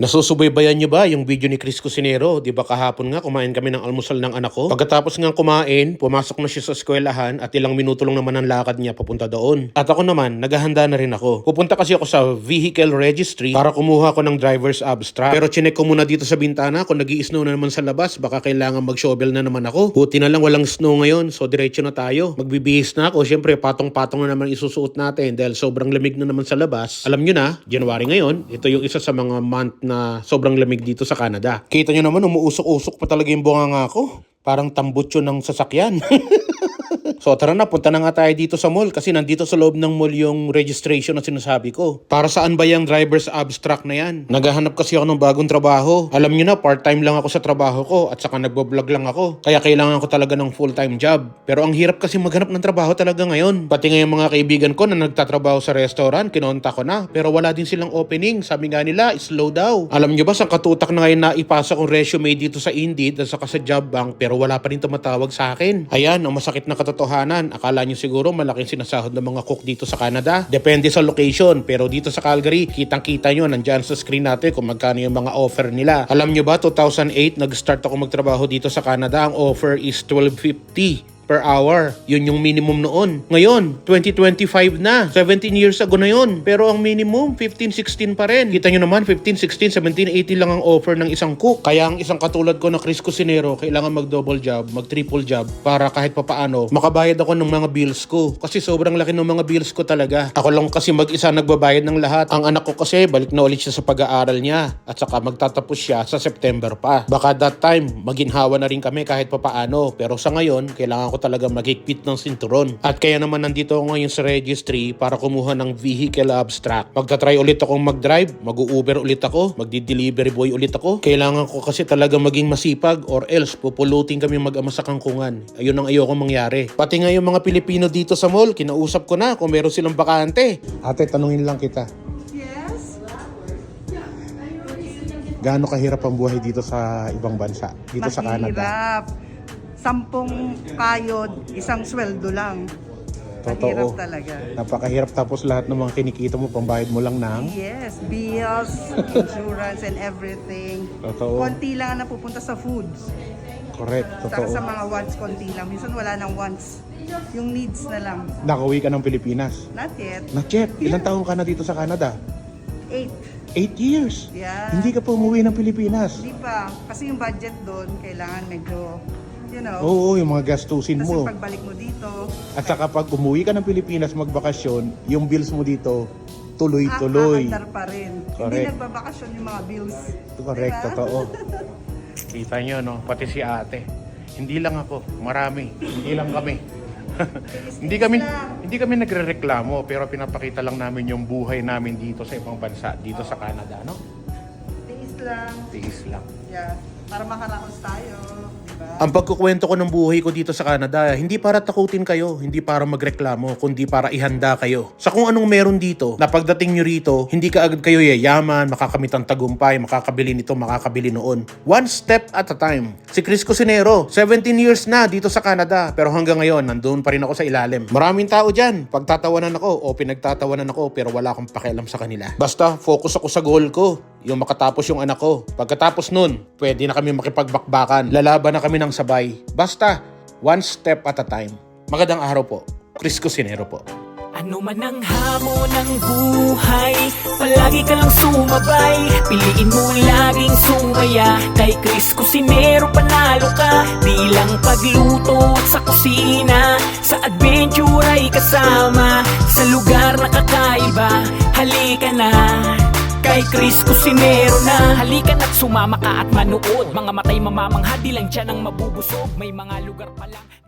Nasusubaybayan niyo ba yung video ni Chris Cusinero? Di ba kahapon nga kumain kami ng almusal ng anak ko? Pagkatapos nga kumain, pumasok na siya sa eskwelahan at ilang minuto lang naman ang lakad niya papunta doon. At ako naman, naghahanda na rin ako. Pupunta kasi ako sa vehicle registry para kumuha ko ng driver's abstract. Pero chinek ko muna dito sa bintana kung nag snow na naman sa labas, baka kailangan mag-shovel na naman ako. Buti na lang walang snow ngayon, so diretso na tayo. Magbibihis na ako, syempre patong-patong na naman isusuot natin dahil sobrang lamig na naman sa labas. Alam nyo na, January ngayon, ito yung isa sa mga month na sobrang lamig dito sa Canada. Kita nyo naman, umuusok-usok pa talaga yung bunganga ko. Parang tambutso ng sasakyan. So tara na, punta na nga tayo dito sa mall kasi nandito sa loob ng mall yung registration na sinasabi ko. Para saan ba yung driver's abstract na yan? Naghahanap kasi ako ng bagong trabaho. Alam nyo na, part-time lang ako sa trabaho ko at saka nagbablog lang ako. Kaya kailangan ko talaga ng full-time job. Pero ang hirap kasi maghanap ng trabaho talaga ngayon. Pati nga yung mga kaibigan ko na nagtatrabaho sa restaurant, kinonta ko na. Pero wala din silang opening. Sabi nga nila, slow daw. Alam nyo ba, sa katutak na ngayon na ipasa kong resume dito sa Indeed at saka sa job bank pero wala pa rin tumatawag sa akin. Ayan, ang masakit na katotohanan. Akala nyo siguro malaking sinasahod ng mga cook dito sa Canada. Depende sa location. Pero dito sa Calgary, kitang-kita nyo, nandyan sa screen natin kung magkano yung mga offer nila. Alam nyo ba, 2008, nag-start ako magtrabaho dito sa Canada. Ang offer is 1250 per hour. Yun yung minimum noon. Ngayon, 2025 na. 17 years ago na yun. Pero ang minimum, 15, 16 pa rin. Kita nyo naman, 15, 16, 17, 18 lang ang offer ng isang cook. Kaya ang isang katulad ko na Chris Cusinero, kailangan mag-double job, mag-triple job, para kahit papaano, makabayad ako ng mga bills ko. Kasi sobrang laki ng mga bills ko talaga. Ako lang kasi mag-isa nagbabayad ng lahat. Ang anak ko kasi, balik na ulit siya sa pag-aaral niya. At saka magtatapos siya sa September pa. Baka that time, maginhawa na rin kami kahit papaano. Pero sa ngayon, kailangan ko talaga magigpit ng sinturon. At kaya naman nandito ako ngayon sa registry para kumuha ng vehicle abstract. Magta-try ulit akong mag-drive, mag-Uber ulit ako, magdi-delivery boy ulit ako. Kailangan ko kasi talaga maging masipag or else pupulutin kami mag-ama sa kangkungan. Ayun ang ayoko mangyari. Pati nga yung mga Pilipino dito sa mall, kinausap ko na kung meron silang bakante. Ate, tanungin lang kita. Yes. Gaano kahirap ang buhay dito sa ibang bansa? Dito sa Canada? Mahirap. Sampung kayod, isang sweldo lang. Mahirap Totoo. talaga. Napakahirap tapos lahat ng mga kinikita mo, pambayad mo lang ng... Yes, bills, insurance, and everything. Totoo. Konti lang ang napupunta sa foods. Correct, Saka totoo. sa mga wants, konti lang. Minsan wala nang wants. Yung needs na lang. Nakauwi ka ng Pilipinas. Not yet. Not yet. Ilang taon ka na dito sa Canada? Eight. Eight years. Yeah. Hindi ka pa umuwi ng Pilipinas. Hindi pa. Kasi yung budget doon, kailangan medyo, you know. Oo, yung mga gastusin Tapos mo. yung pagbalik mo dito, At saka pag umuwi ka ng Pilipinas magbakasyon, yung bills mo dito, tuloy-tuloy. Aandar pa rin. Hindi Correct. nagbabakasyon yung mga bills. Correct, Diba? totoo. Kita nyo, no? Pati si ate. Hindi lang ako, marami. Hindi lang kami. hindi kami hindi kami nagrereklamo pero pinapakita lang namin yung buhay namin dito sa ibang bansa, dito sa Canada, no? Tiis lang. Tiis lang. Yeah. Para makaraos tayo. Diba? Ang pagkukwento ko ng buhay ko dito sa Canada, hindi para takutin kayo, hindi para magreklamo, kundi para ihanda kayo. Sa kung anong meron dito, na pagdating nyo rito, hindi ka agad kayo yayaman, makakamit ang tagumpay, makakabili nito, makakabili noon. One step at a time. Si Chris Cusinero, 17 years na dito sa Canada, pero hanggang ngayon, nandun pa rin ako sa ilalim. Maraming tao dyan, pagtatawanan ako o pinagtatawanan ako, pero wala akong pakialam sa kanila. Basta, focus ako sa goal ko yung makatapos yung anak ko. Pagkatapos nun, pwede na kami makipagbakbakan. Lalaban na kami ng sabay. Basta, one step at a time. Magandang araw po. Chris Cusinero po. Ano man ang hamon ng buhay Palagi ka lang sumabay Piliin mo laging sumaya Kay Chris Cusinero panalo ka Di lang pagluto at sa kusina Sa adventure ay kasama Sa lugar na kakaiba Halika na Kay Chris Cusinero na. Halika na't sumama ka at manood. Mga matay mamamangha Di lang dyan ang mabubusog. May mga lugar pa lang